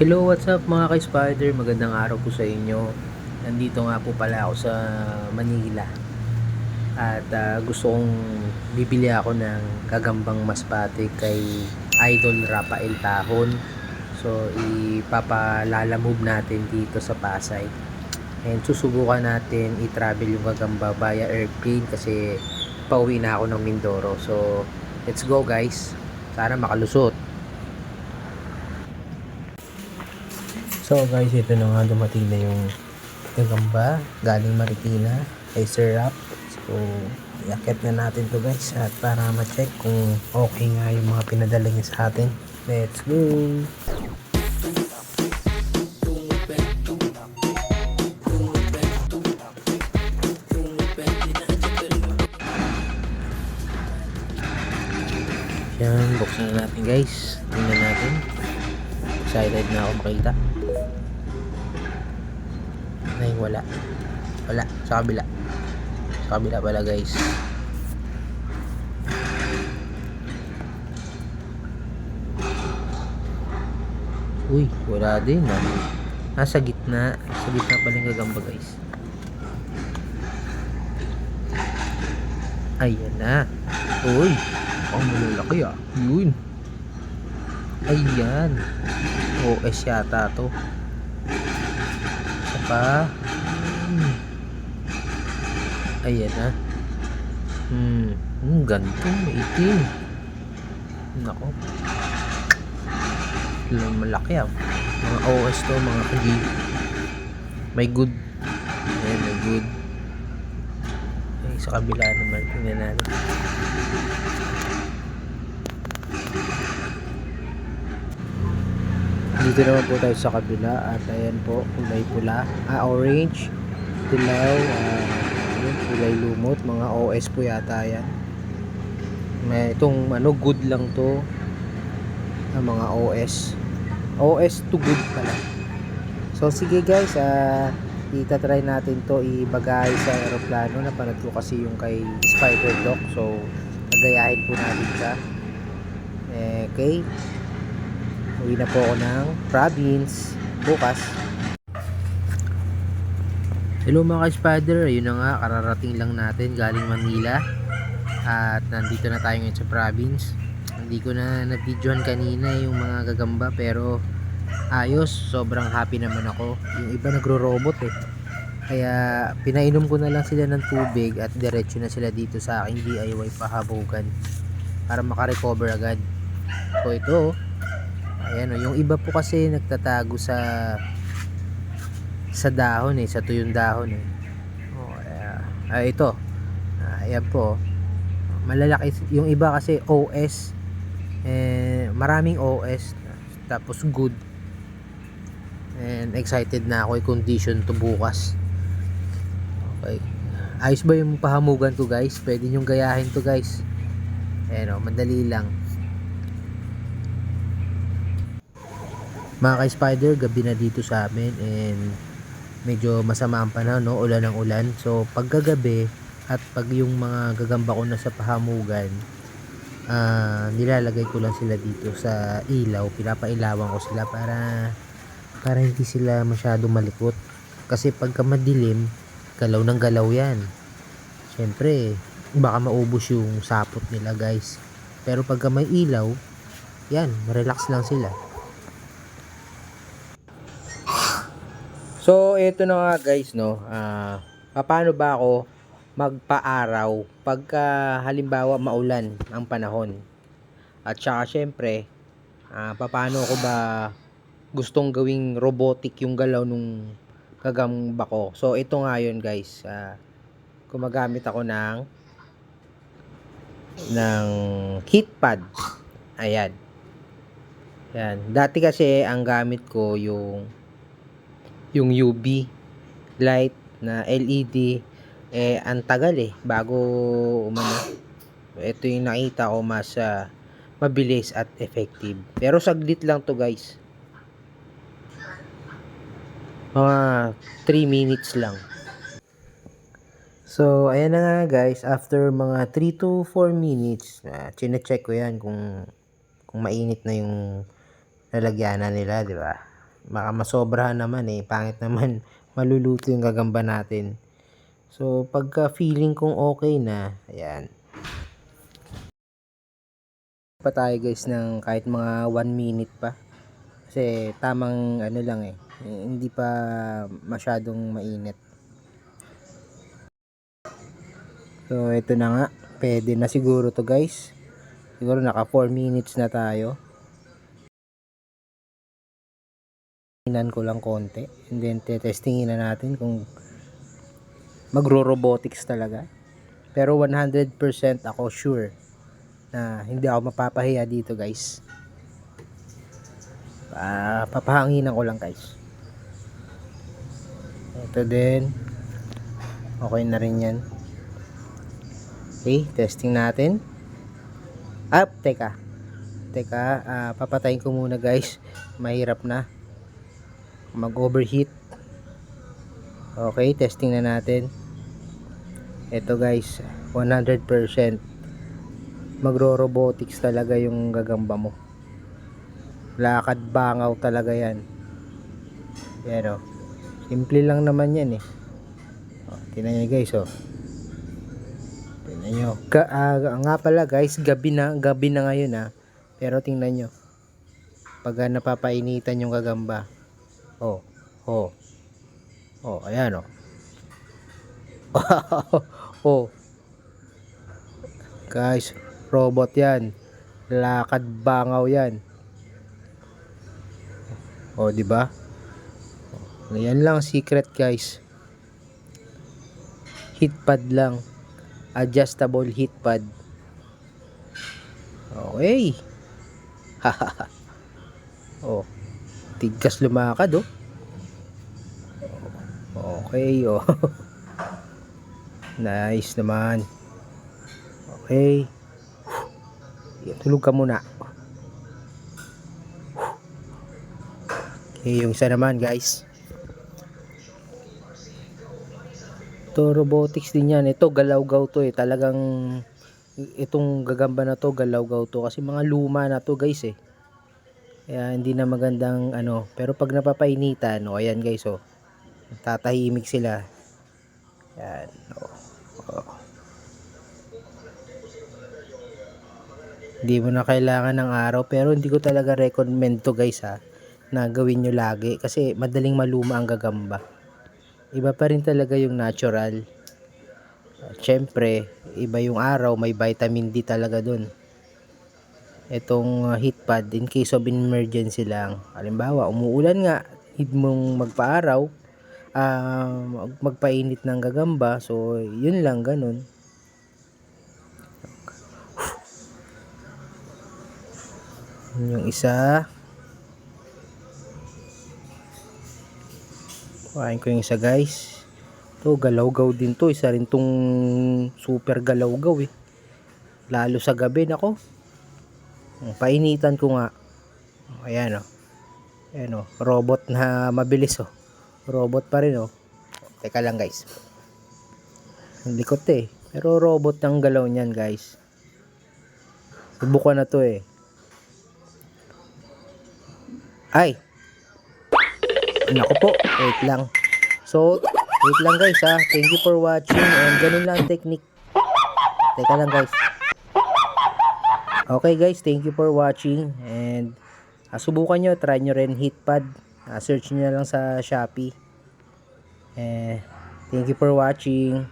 Hello, what's up mga ka-spider? Magandang araw po sa inyo. Nandito nga po pala ako sa Manila. At ah, gusto kong bibili ako ng gagambang maspate kay Idol Rafael Tahon. So, ipapalalamove natin dito sa Pasay. And susubukan natin i-travel yung gagamba via airplane kasi pauwi na ako ng Mindoro. So, let's go guys. Sana makalusot. So guys, ito na nga dumating na yung gagamba galing Marikina kay Sir Rap. So, iakit na natin to guys at para ma-check kung okay nga yung mga pinadala niya sa atin. Let's go! Yan, buksan na natin guys. Tingnan natin. Excited na ako makita. Ay, wala. Wala. Sa kabila. Sa kabila pala guys. Uy, wala din ah. Nasa gitna. Sa gitna pala yung gagamba guys. Ayan na. Uy, ang malalaki ah. Yun. Ayan. OS yata to. Isa pa. Hmm. Ayan na. Hmm. Hmm, ganito. Maitim. Nako. Malaki ah. Mga OS to, mga kagi. May good. Ayan, may good. Ay, sa kabila naman. Tingnan natin. Dito naman po tayo sa kabila at ayan po, kulay pula, ah, orange, dilaw, yun, kulay lumot, mga OS po yata yan. May itong ano, good lang to, ang mga OS. OS to good pala. So sige guys, ah, itatry natin to ibagay sa aeroplano. Napanood ko kasi yung kay Spider Doc. So, nagayahin po natin siya. Eh, okay. Uwi na po ako ng province bukas. Hello mga ka-spider, ayun na nga, kararating lang natin galing Manila. At nandito na tayo ngayon sa province. Hindi ko na na-videohan kanina yung mga gagamba pero ayos, sobrang happy naman ako. Yung iba nagro-robot eh. Kaya pinainom ko na lang sila ng tubig at diretso na sila dito sa aking DIY pahabugan para makarecover agad. So ito, oh. Ayan oh, yung iba po kasi nagtatago sa sa dahon eh, sa tuyong dahon eh. Oh, ah, ah, ito. Ah, ayan po. Malalaki yung iba kasi OS eh maraming OS tapos good. And excited na ako i-condition to bukas. Okay. Ayos ba yung pahamugan ko guys? Pwede nyong gayahin to guys. Ayan o madali lang mga ka-spider gabi na dito sa amin and medyo masama ang panahon no? Ulan ng ulan. So pagkagabi at pag yung mga gagamba ko na sa pahamugan ah, nilalagay ko lang sila dito sa ilaw. Pinapailawan ko sila para para hindi sila masyado malikot. Kasi pagka madilim galaw ng galaw yan. Syempre baka maubos yung sapot nila guys. Pero pagka may ilaw yan relax lang sila So, ito na nga guys, no. Ah, paano ba ako magpa-araw pagka halimbawa maulan ang panahon? At saka syempre, ah, paano ko ba gustong gawing robotic yung galaw nung gagamba ko? So, ito nga yun guys. Ah, gumagamit ako ng ng heat pad. Ayan. Yan. Dati kasi ang gamit ko yung yung UV light na LED eh ang tagal eh bago umano. Ito yung nakita ko mas ah, mabilis at effective. Pero saglit lang to guys. Mga 3 minutes lang. So ayan na nga guys. After mga 3 to 4 minutes uh, chine-check ko yan kung kung mainit na yung lalagyanan nila di ba baka masobrahan naman eh. Pangit naman maluluto yung gagamba natin. So, pagka feeling kong okay na, ayan. Pa tayo guys ng kahit mga 1 minute pa. Kasi tamang ano lang eh. Hindi pa masyadong mainit. So, ito na nga. Pwede na siguro to guys. Siguro naka 4 minutes na tayo. Tingnan ko lang konti. And then, testingin na natin kung magro-robotics talaga. Pero 100% ako sure na hindi ako mapapahiya dito guys. Ah, papahanginan ko lang guys. Ito din. Okay na rin yan. Okay, testing natin. Up, teka. Teka, ah, papatayin ko muna guys. Mahirap na. Mag-overheat. Okay, testing na natin. Ito guys, 100% magro-robotics talaga yung gagamba mo. Lakad bangaw talaga yan. Yan o. Simple lang naman yan eh. O, tinan nyo guys oh. Tingnan nyo. Ga, ah, nga pala guys, gabi na, gabi na ngayon ah. Pero tingnan nyo. Pag ah, napapainitan yung gagamba. Oh, oh. Oh, ayan oh. oh. Guys, robot yan. Lakad bangaw yan. Oh, di ba? Yan lang secret, guys. Heat pad lang. Adjustable heat pad. Okay. oh. Tigkas lumakad, oh. Okay, oh. nice naman. Okay. Yan, Tulog ka muna. Okay, yung isa naman, guys. Ito, robotics din yan. Ito, galaw-gaw to eh. Talagang, itong gagamba na to, galaw-gaw to. Kasi mga luma na to, guys eh. Kaya, hindi na magandang, ano. Pero pag napapainitan, o, ayan guys, oh. Tatahimik sila. Yan, oh. oh. Hindi mo na kailangan ng araw pero hindi ko talaga recommend to guys ha na gawin nyo lagi kasi madaling maluma ang gagamba. Iba pa rin talaga yung natural. At syempre, iba yung araw, may vitamin D talaga dun. Itong uh, heat pad in case of emergency lang. Halimbawa, umuulan nga, need mong magpa-araw, mag- magpainit ng gagamba, so yun lang ganun. Yun Yung isa. Kuhain ko yung isa guys. To galaw-gaw din to. Isa rin tong super galaw-gaw eh. Lalo sa gabi nako. Painitan ko nga. Ayan oh. Ayan oh. Robot na mabilis oh. Robot pa rin oh. Teka lang guys. Ang likot eh. Pero robot ang galaw niyan guys. Subukan na to eh. Ay. Nako po, wait lang. So, wait lang guys ha. Thank you for watching and ganun lang ang technique. Teka lang guys. Okay guys, thank you for watching and ah, subukan nyo, try nyo rin heatpad. Ah, search nyo lang sa Shopee. Eh, thank you for watching.